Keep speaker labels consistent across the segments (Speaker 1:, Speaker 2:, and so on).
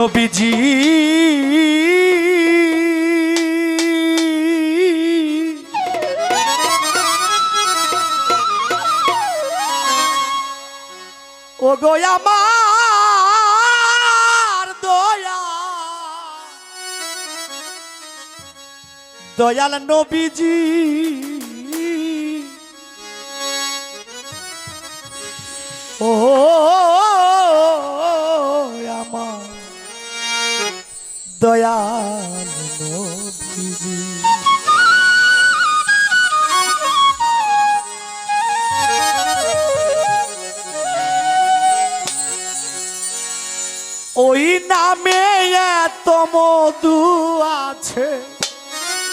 Speaker 1: নবীজি। ও আমার দয়া। দয়াল নবীজি। ও দয়াল ওই নামে এত মধু আছে,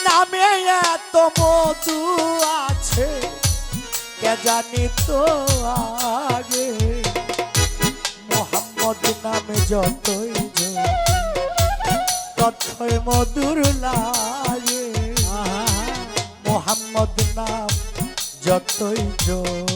Speaker 1: নামে এত মধু আছে, কে জানি তো আগে? মোহাম্মদ নামে যতই মধুর লাগে মোহাম্মদ নাম যতই জপি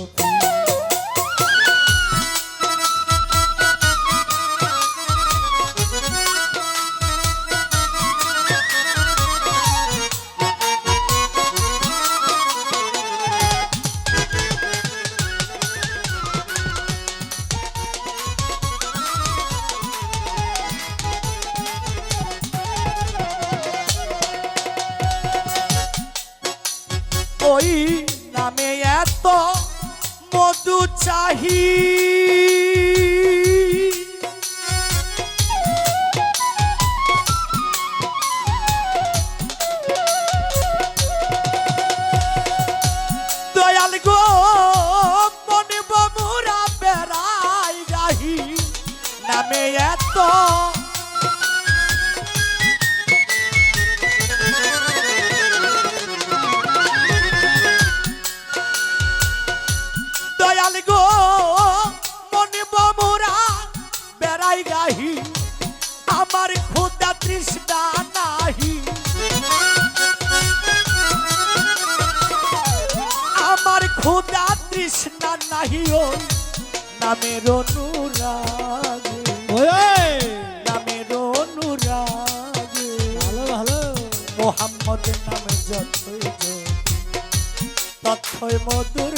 Speaker 1: চাহি। বেড়াই গাহি আমার ক্ষুদা তৃষ্ণা নাহি। আমার ক্ষুদা তৃষ্ণা নাহি ওই নামের অনুরাগে। নামের অনুরাগে।
Speaker 2: ভালো ভালো।
Speaker 1: মোহাম্মদ নামে যতই ততই মধুর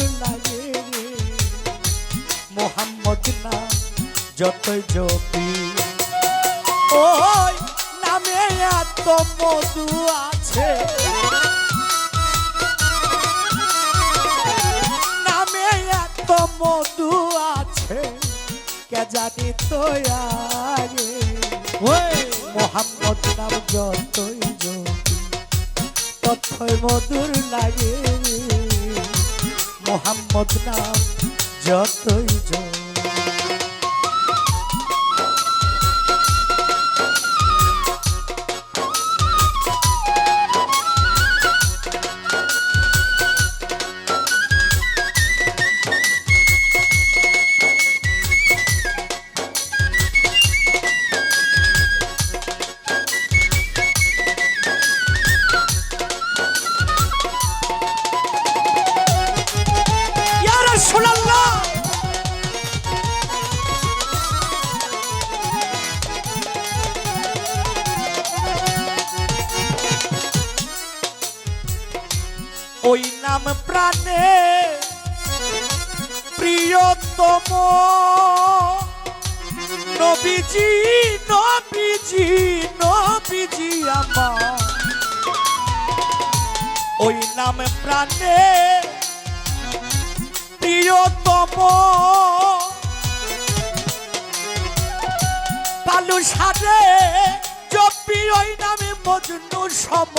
Speaker 1: যতই জপি। ওই নামে এত মধু আছে। নামে এত মধু আছে, কে জানি তো মোহাম্মদ নাম যতই জপি তথই মধুর লাগে। মোহাম্মদ নাম যতই জপি। প্রাণে প্রিয়তম। নবীজি নবীজি নবীজি আমার। ওই নাম প্রাণে প্রিয়তম। পালু সারে জপি ওই নামে মজনু সম।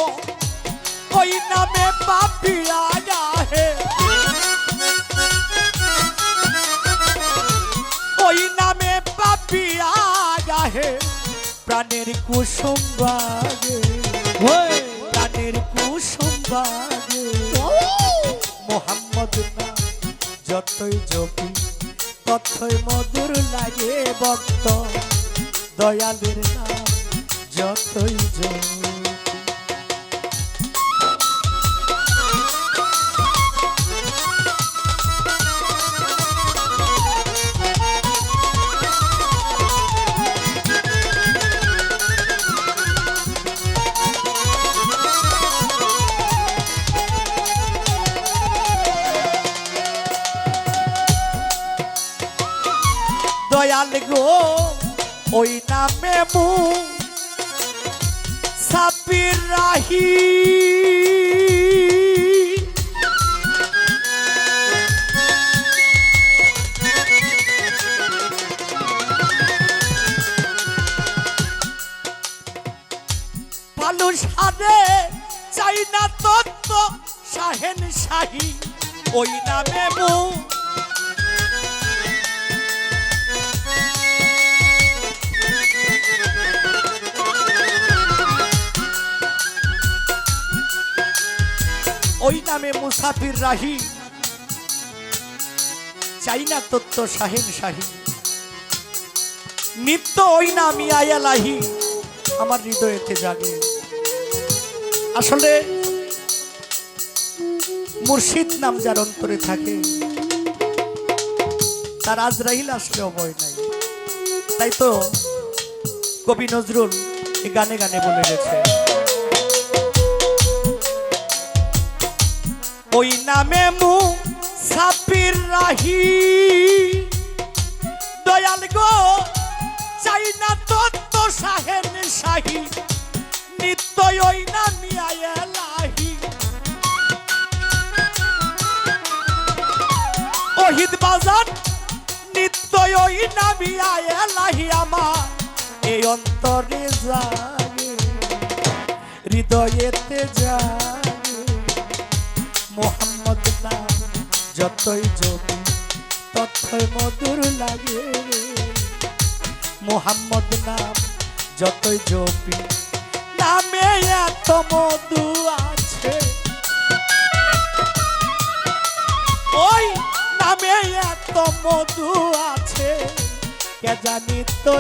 Speaker 1: ওই নামে পাপিয়া হে ওই নামে পাপিয়া হে প্রাণের কুসুম বাগে প্রাণের কুসুম বাগে মোহাম্মদ নাম যতই জপি ততই মধুর লাগে ভক্ত। দয়ালের নাম যতই জপি। দয়াল গো, ওই নামে মু সাপির রাহি। পালুস হারে চাই না তত্ত্ব, শাহেন শাহী, ওই নামে মু ওই নামে মুসাফির রাহি। চাইনা তত্ত্ব শাহিন শাহী নিত্য ওই নামি আয়ালাহি আমার হৃদয়েতে জাগে। আসলে মুর্শিদ নাম যার অন্তরে থাকে, তার আজরাইল আসলেও ভয় নাই। তাই তো কবি নজরুল এই গানে গানে বলে গেছে ওই নামে মু সাপির রাহি। দয়াল গো, চাই না তত্ত্ব সাহেন শাহী নিত্য ওই নামি আয়ালাহি ওহিদ বাজার নিত্য ওই নামি আয়ালাহি আমার। এই অন্তরে জাগে, হৃদয়েতে জাগে। মোহাম্মদ নাম, যতই জমি তথ্যই মধুর লাগে। মোহাম্মদ নাম, যতই জপি নামে এত মধু আছে। ওই নামে এত মধু আছে, কে জানি তো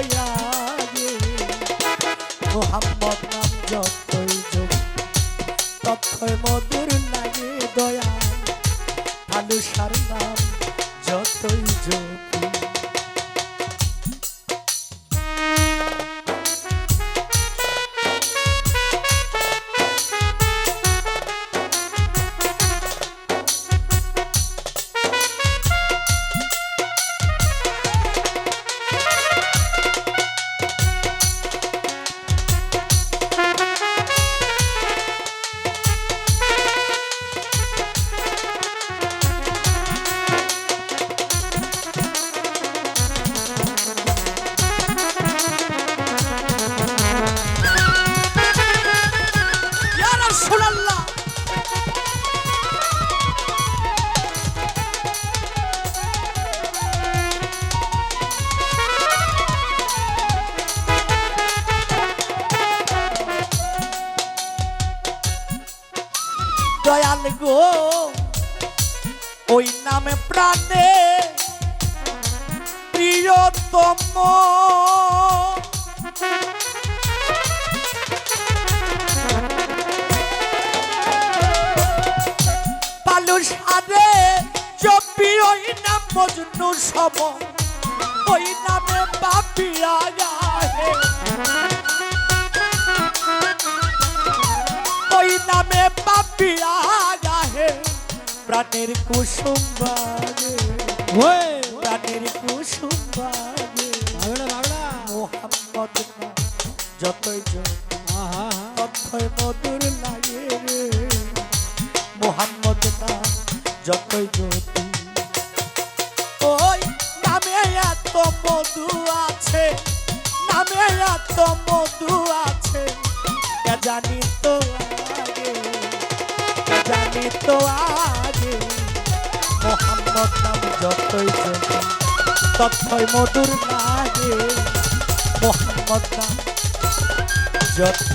Speaker 1: মোহাম্মদ নাম, যতই জপি তথ্যই মধুর লাগে। দয়া ভালুসার নাম যতই জপি দয়াল গো। ওই নামে প্রাণে প্রিয়তম। পালুস আরে চপি ওই নাম সম ওই নামে পাপিয়া গাহে প্রাণের কুসুম
Speaker 2: ওই।
Speaker 1: প্রাণের কুসুম মোহাম্মদ নাম যতই তথ্যই মধুর লাগে রে। মোহাম্মদ নাম যতই জ্যোতি ওই নামে এত মধু আছে নামে এত মধু আছে। জানি তো আগে জানি তো আগে। মোহাম্মদ যতই তথ্যই মধুর লাগে মোহাম্মদ নাম। যত